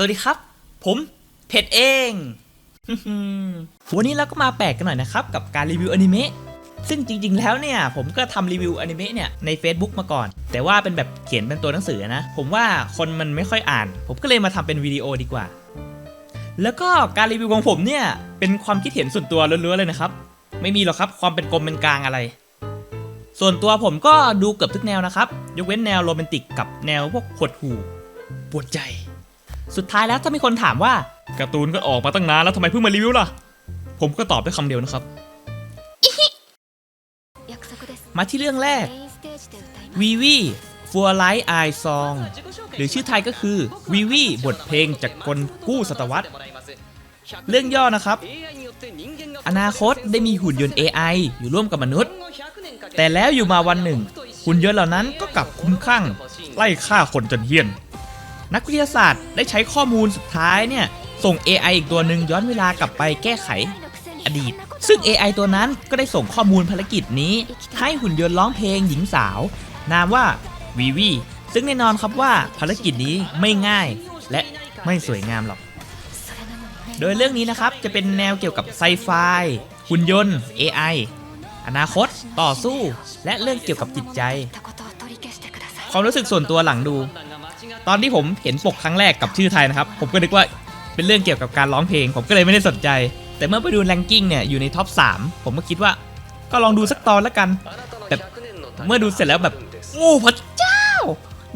สวัสดีครับ ผมเพชรเอง วันนี้เราก็มาแปลกกันหน่อยนะครับ กับการรีวิวอนิเมะซึ่งจริงๆ แล้วเนี่ยผมก็ทำรีวิวอนิเมะเนี่ยใน Facebook มาก่อน แต่ว่าเป็นแบบเขียนเป็นตัวหนังสือนะ ผมว่าคนมันไม่ค่อยอ่าน ผมก็เลยมาทำเป็นวิดีโอดีกว่า แล้วก็การรีวิวของผมเนี่ยเป็นความคิดเห็นส่วนตัวล้วนๆเลยนะครับ ไม่มีหรอกครับความเป็นกลมเป็นกลางอะไร ส่วนตัวผมก็ดูเกือบทุกแนวนะครับ ยกเว้นแนวโรแมนติกกับแนวพวกหดหูปวดใจ สุดท้ายแล้วถ้ามีคนถามว่าการ์ตูนก็ออกมาตั้งนานแล้วทำไมเพิ่งมารีวิวล่ะ ผมก็ตอบได้คำเดียวนะครับ มาที่เรื่องแรกวีวีฟัวไลท์ไอซองหรือชื่อไทยก็คือวีวีบทเพลงจากคนกู้สตวรรษเรื่องย่อนะครับ อนาคตได้มีหุ่นยนต์ AI อยู่ร่วมกับมนุษย์ แต่แล้วอยู่มาวันหนึ่ง หุ่นยนต์เหล่านั้นก็กลับคุ้มคลั่ง ไล่ฆ่าคนจนเฮี้ยน นักวิทยาศาสตร์ได้ใช้ข้อมูลสุดท้ายเนี่ย ส่ง AI อีกตัวหนึ่งย้อนเวลากลับไปแก้ไขอดีต ซึ่ง AI ตัวนั้นก็ได้ส่งข้อมูลภารกิจนี้ ให้หุ่นยนต์ร้องเพลงหญิงสาว นามว่าวีวีซึ่งแน่นอนครับว่าภารกิจนี้ไม่ง่าย และไม่สวยงามหรอก โดยเรื่องนี้นะครับจะเป็นแนวเกี่ยวกับไซไฟหุ่นยนต์ AI อนาคต ต่อสู้ และเรื่องเกี่ยวกับจิตใจ ความรู้สึกส่วนตัวหลังดู ตอนที่ผมเห็นปกครั้งแรกกับชื่อไทยนะครับ ผมก็นึกว่าเป็นเรื่องเกี่ยวกับการร้องเพลง ผมก็เลยไม่ได้สนใจ แต่เมื่อไปดูแรงกิ้งเนี่ยอยู่ในท็อป3ผมก็คิดว่าก็ลองดูสักตอนแล้วกันแต่เมื่อดูเสร็จแล้วแบบโอ้พระเจ้า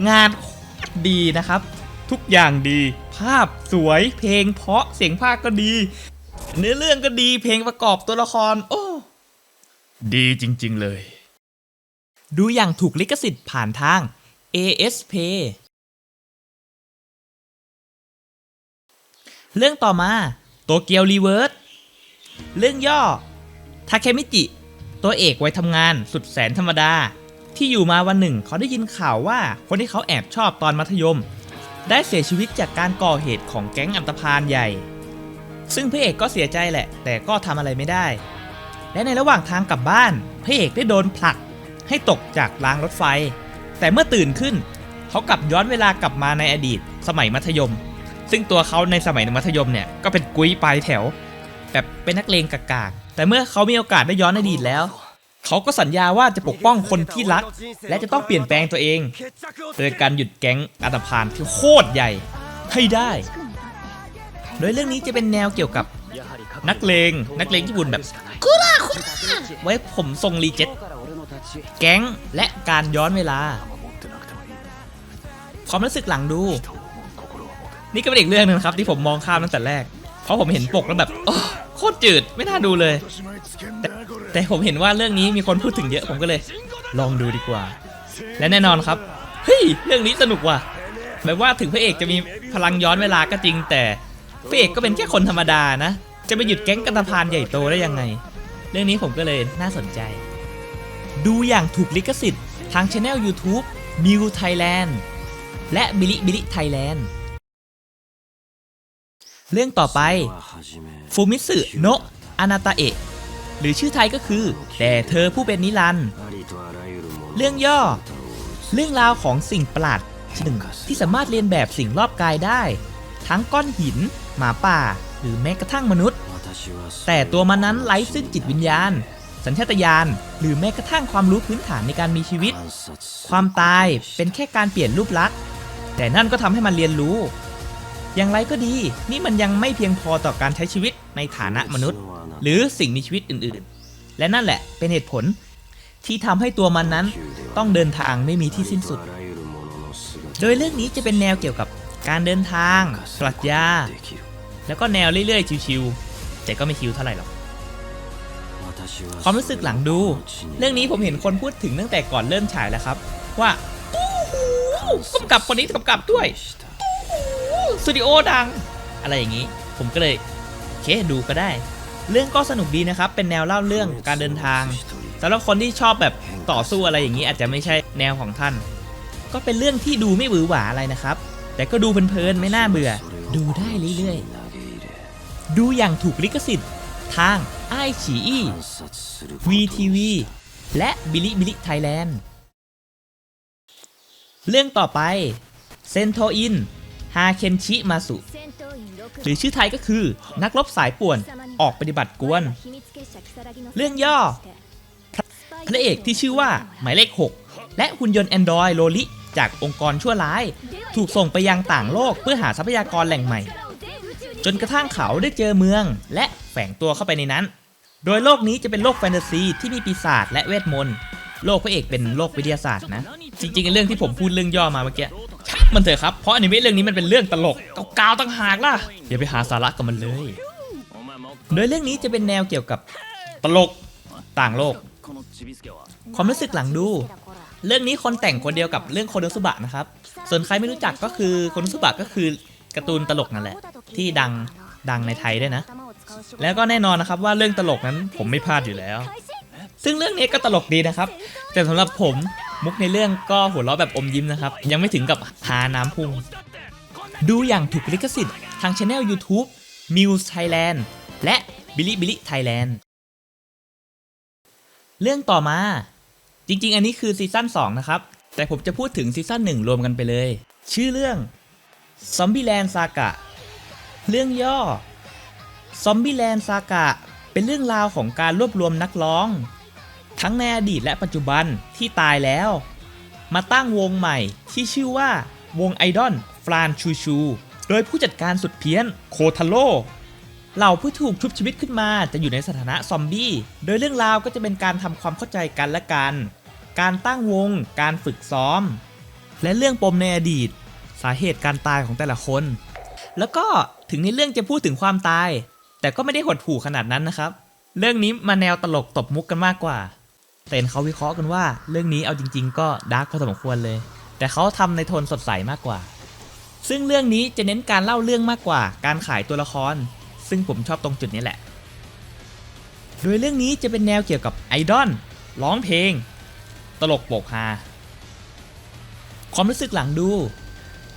งานโคตรดีนะครับ ทุกอย่างดี ภาพสวยเพลงเพราะเสียงภาคก็ดี เนื้อเรื่องก็ดีเพลงประกอบตัวละคร โอ้ ดีจริง ๆ เลย ดูอย่างถูกลิขสิทธิ์ผ่านทาง ASP เรื่องต่อมาโตเกียวรีเวิร์สเรื่องย่อทาเคมิจิ ตัวเอกไว้ทำงานสุดแสนธรรมดา ที่อยู่มาวันหนึ่งเขาได้ยินข่าวว่าคนที่เขาแอบชอบตอนมัธยม ได้เสียชีวิตจากการก่อเหตุของแก๊งอันตพาลใหญ่ ซึ่งพระเอกก็เสียใจแหละ แต่ก็ทำอะไรไม่ได้ และในระหว่างทางกลับบ้านพระเอกได้โดนผลักให้ตกจากรางรถไฟ แต่เมื่อตื่นขึ้น เขากลับย้อนเวลากลับมาในอดีตสมัยมัธยม ซึ่งตัวเขาในสมัยมัธยมเนี่ยก็เป็นกุ้ยปลายแถว แบบเป็นนักเลงกากๆ แต่เมื่อเขามีโอกาสได้ย้อนอดีตแล้ว เขาก็สัญญาว่าจะปกป้องคนที่รัก และจะต้องเปลี่ยนแปลงตัวเอง โดยการหยุดแก๊งอัตพาลที่โคตรใหญ่ให้ได้ โดยเรื่องนี้จะเป็นแนวเกี่ยวกับนักเลงนักเลงญี่ปุ่นแบบคุระคุระไว้ผมทรงรีเจ็ตแก๊งและการย้อนเวลาความรู้สึกหลังดู นี่ก็เป็นอีกเรื่องหนึงนะครับที่ผมมองข้ามตั้งแต่แรก เพราะผมเห็นปกแล้วแบบโคตรจืดไม่น่าดูเลยแต่แต่ผมเห็นว่าเรื่องนี้มีคนพูดถึงเยอะผมก็เลย ลองดูดีกว่า และแน่นอนครับเฮ้ยเรื่องนี้สนุกว่ะแบบว่าถึงพระเอกจะมีพลังย้อนเวลาก็จริง แต่พระเอกก็เป็นแค่คนธรรมดานะ จะไปหยุดแก๊งกันตพานใหญ่โตได้ยังไง เรื่องนี้ผมก็เลยน่าสนใจ ดูอย่างถูกลิขสิทธิ์ ทางช anel YouTube m i w Thailand และบิลิบิลิไทยแลนด์ เรื่องต่อไปฟูมิสึโนะอนาตาเอะหรือชื่อไทยก็คือ แต่เธอผู้เป็นนิรันด์เรื่องย่อ เรื่องราวของสิ่งประหลาดชนิดหนึ่งที่สามารถเรียนแบบสิ่งรอบกายได้ ทั้งก้อนหิน หมาป่า หรือแม้กระทั่งมนุษย์ แต่ตัวมันนั้นไร้ซึ่งจิตวิญญาณ สัญชาตญาณหรือแม้กระทั่งความรู้พื้นฐานในการมีชีวิต ความตายเป็นแค่การเปลี่ยนรูปลักษณ์แต่นั่นก็ทำให้มันเรียนรู้ อย่างไรก็ดี นี่มันยังไม่เพียงพอต่อการใช้ชีวิตในฐานะมนุษย์ หรือสิ่งมีชีวิตอื่นๆ และนั่นแหละเป็นเหตุผล ที่ทำให้ตัวมันนั้นต้องเดินทางไม่มีที่สิ้นสุด โดยเรื่องนี้จะเป็นแนวเกี่ยวกับการเดินทางปรัชญาแล้วก็แนวเรื่อยๆชิวๆแต่ก็ไม่ชิวเท่าไหร่หรอกความรู้สึกหลังดู เรื่องนี้ผมเห็นคนพูดถึงตั้งแต่ก่อนเริ่มฉายแล้วครับ ว่าตู้หูกำกับคนนี้กำกับด้วยตู้หู สตูดิโอดัง อะไรอย่างนี้ ผมก็เลยโอเคดูก็ได้ เรื่องก็สนุกดีนะครับ เป็นแนวเล่าเรื่องการเดินทางสำหรับคนที่ชอบแบบต่อสู้อะไรอย่างนี้อาจจะไม่ใช่แนวของท่าน ก็เป็นเรื่องที่ดูไม่หวือหวาอะไรนะครับ แต่ก็ดูเพลินๆไม่น่าเบื่อ ดูได้เรื่อยๆ ดูอย่างถูกลิขสิทธิ์ ทางไอฉีอี VTV และบิลิบิลิไทยแลนด์เรื่องต่อไปเซนโทอิน ฮาเคนชิมาสุ หรือชื่อไทยก็คือนักรบสายป่วนออกปฏิบัติกวน เรื่องย่อ พระเอกที่ชื่อว่าหมายเลข 6 และหุ่นยนต์ Android โลลิจากองค์กรชั่วร้าย ถูกส่งไปยังต่างโลกเพื่อหาทรัพยากรแหล่งใหม่ จนกระทั่งเขาได้เจอเมือง และแฝงตัวเข้าไปในนั้น โดยโลกนี้จะเป็นโลกแฟนตาซีที่มีปีศาจและเวทมนต์โลกพระเอกเป็นโลกวิทยาศาสตร์นะ จริงๆไอ้เรื่องที่ผมพูดเรื่องย่อมาเมื่อกี้ช่าง มันเถอะครับ เพราะอนิเมะเรื่องนี้มันเป็นเรื่องตลกเกาๆตั้งหากล่ะอย่าไปหาสาระกับมันเลย โดยเรื่องนี้จะเป็นแนวเกี่ยวกับตลกต่างโลก ความรู้สึกหลังดู เรื่องนี้คนแต่งคนเดียวกับเรื่องโคโนสุบะนะครับ ส่วนใครไม่รู้จักก็คือโคโนสุบะก็คือการ์ตูนตลกนั่นแหละ ที่ดังดังในไทยด้วยนะ แล้วก็แน่นอนนะครับว่าเรื่องตลกนั้นผมไม่พลาดอยู่แล้ว ซึ่งเรื่องนี้ก็ตลกดีนะครับ แต่สำหรับผม มุกในเรื่องก็หัวเราะแบบอมยิ้มนะครับ ยังไม่ถึงกับหาน้ำพุ่ง ดูอย่างถูกลิขสิทธิ์ทางช anel YouTube Muse Thailand และ Billy Billy Thailand เรื่องต่อมาจริง ๆ อันนี้คือซีซั่น2นะครับ แต่ผมจะพูดถึงซีซั่น1 รวมกันไปเลย ชื่อเรื่อง Zombieland Saga เรื่องย่อ Zombieland Saga เป็นเรื่องราวของการรวบรวมนักร้อง ทั้งในอดีตและปัจจุบันที่ตายแล้ว มาตั้งวงใหม่ที่ชื่อว่าวงไอดอลฟรานชูชู โดยผู้จัดการสุดเพี้ยนโคทาโร่เหล่าผู้ถูกชุบชีวิตขึ้นมาจะอยู่ในสถานะซอมบี้ โดยเรื่องราวก็จะเป็นการทำความเข้าใจกันและกัน การตั้งวง การฝึกซ้อม และเรื่องปมในอดีต สาเหตุการตายของแต่ละคน แล้วก็ถึงในเรื่องจะพูดถึงความตาย แต่ก็ไม่ได้หดหู่ขนาดนั้นนะครับ เรื่องนี้มาแนวตลกตบมุกกันมากกว่า เห็นเขาวิเคราะห์กันว่า เรื่องนี้เอาจริง ๆ ก็ดาร์กพอสมควรเลย แต่เขาทำในโทนสดใสมากกว่า ซึ่งเรื่องนี้จะเน้นการเล่าเรื่องมากกว่า การขายตัวละคร ซึ่งผมชอบตรงจุดนี้แหละ โดยเรื่องนี้จะเป็นแนวเกี่ยวกับไอดอลร้องเพลง ตลกโปกฮาความรู้สึกหลังดู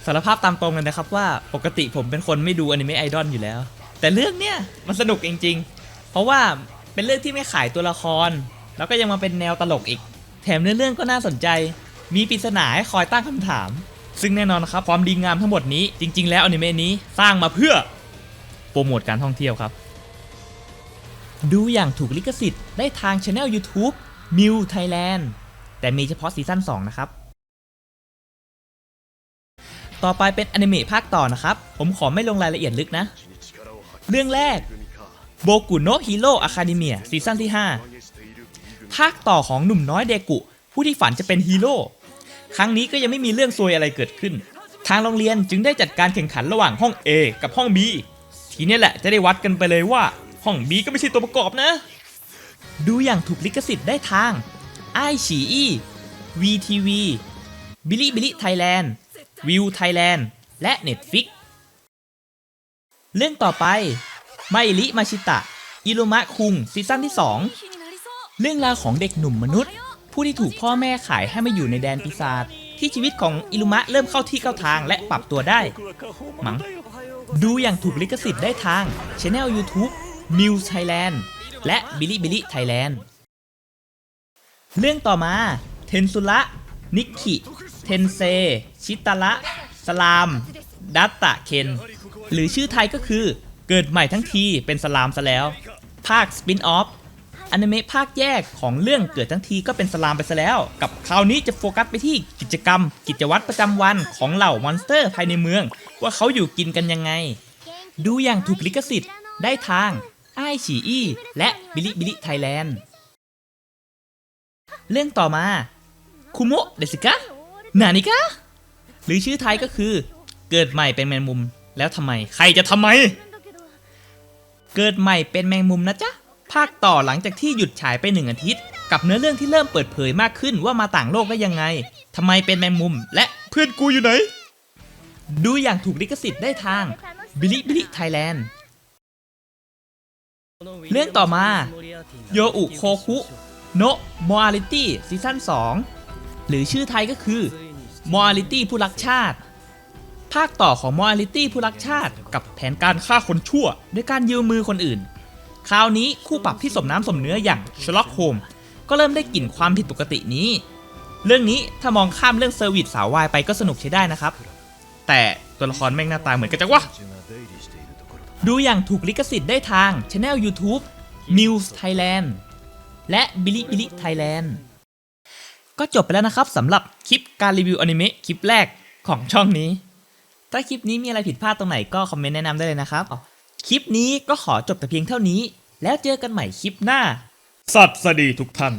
สารภาพตามตรงเลยนะครับว่าปกติผมเป็นคนไม่ดูอนิเมะไอดอลอยู่แล้ว แต่เรื่องเนี้ยมันสนุกจริง ๆ เพราะว่าเป็นเรื่องที่ไม่ขายตัวละคร แล้วก็ยังมาเป็นแนวตลกอีก แถมเนื้อเรื่องก็น่าสนใจ มีปริศนาให้คอยตั้งคำถาม ซึ่งแน่นอนนะครับความดีงามทั้งหมดนี้จริง ๆ แล้วอนิเมะนี้สร้างมาเพื่อโปรโมทการท่องเที่ยวครับ ดูอย่างถูกลิขสิทธิ์ได้ทาง Channel YouTube m i w Thailand แต่มีเฉพาะซีซั่น2นะครับต่อไปเป็นอนิเมะภาคต่อนะครับ ผมขอไม่ลงรายละเอียดลึกนะ เรื่องแรกโบกุโนฮิโร่อะคาเดเมียซีซั่นที่ 5 ภาคต่อของหนุ่มน้อยเดกุ ผู้ที่ฝันจะเป็นฮีโร่ครั้งนี้ก็ยังไม่มีเรื่องซวยอะไรเกิดขึ้น ทางโรงเรียนจึงได้จัดการแข่งขันระหว่างห้อง A กับห้อง B ทีนี้แหละจะได้วัดกันไปเลยว่า ห้อง B ก็ไม่ใช่ตัวประกอบนะ ดูอย่างถูกลิขสิทธิ์ได้ทางไอฉีอี VTV บิลิบิลิไทยแลนด์วิวไทยแลนด์และ Netflix เรื่องต่อไป ไมริมาชิตะ อิรุมะคุงซีซั่นที่ 2 เรื่องราวของเด็กหนุ่มมนุษย์ ผู้ที่ถูกพ่อแม่ขายให้มาอยู่ในแดนปีศาจที่ชีวิตของอิรุมะเริ่มเข้าที่เข้าทางและปรับตัวได้ มัง ดูอย่างถูกลิขสิทธิ์ได้ทาง c h anel YouTube New Thailand และ Billy Billy Thailand เรื่องต่อมา เทนซุระนิกคิเทนเซ ชิตาระสลาม ดัตตะเคน หรือชื่อไทยก็คือเกิดใหม่ทั้งทีเป็นสลามซะแล้ว ภาคสปินออฟ อนิเมะภาคแยกของเรื่องเกิดทั้งทีก็เป็นสลามไปซะแล้ว กับคราวนี้จะโฟกัสไปที่กิจกรรม กิจวัตรประจำวันของเหล่ามอนสเตอร์ภายในเมือง ว่าเขาอยู่กินกันยังไง ดูอย่างถูกลิขสิทธิ์ได้ทางไอฉีอี้และบิลิบิลิไทยแลนด์เรื่องต่อมาคุโมะเดสิกะนานิกะหรือชื่อไทยก็คือ เกิดใหม่เป็นแมงมุมแล้วทำไม ใครจะทำไม เกิดใหม่เป็นแมงมุมนะจ๊ะ ภาคต่อหลังจากที่หยุดฉายไปหนึ่งอาทิตย์ กับเนื้อเรื่องที่เริ่มเปิดเผยมากขึ้นว่ามาต่างโลกได้ยังไงทำไมเป็นแมงมุม และเพื่อนกูอยู่ไหน ดูอย่างถูกลิขสิทธิ์ได้ทางบิลิบิลิไทยแลนด์เรื่องต่อมาโยอุโคคุโนมอ a ลิตี้ซีซั่น2 หรือชื่อไทยก็คือมอ a ลิตี้ผู้รักชาติ ภาคต่อของมอ a ลิตี้ผู้รักชาติ กับแผนการฆ่าคนชั่ว ด้วยการยืมมือคนอื่น คราวนี้คู่ปรับที่สมน้ำสมเนื้ออย่างชล็อกโฮมก็เริ่มได้กลิ่นความผิดปกตินี้ เรื่องนี้ถ้ามองข้ามเรื่องเซอร์วิสสาววายไปก็สนุกใช้ได้นะครับ แต่ตัวละครแม่งหน้าตาเหมือนกันจังวะดูอย่างถูกลิขสิทธิ์ได้ทาง Channel YouTube News Thailand และ Billy Billy Thailand ก็จบไปแล้วนะครับสำหรับคลิปการรีวิวอนิเมะคลิปแรกของช่องนี้ ถ้าคลิปนี้มีอะไรผิดพลาดตรงไหนก็คอมเมนต์แนะนำได้เลยนะครับ คลิปนี้ก็ขอจบแต่เพียงเท่านี้ แล้วเจอกันใหม่คลิปหน้า สัตว์สดีทุกท่าน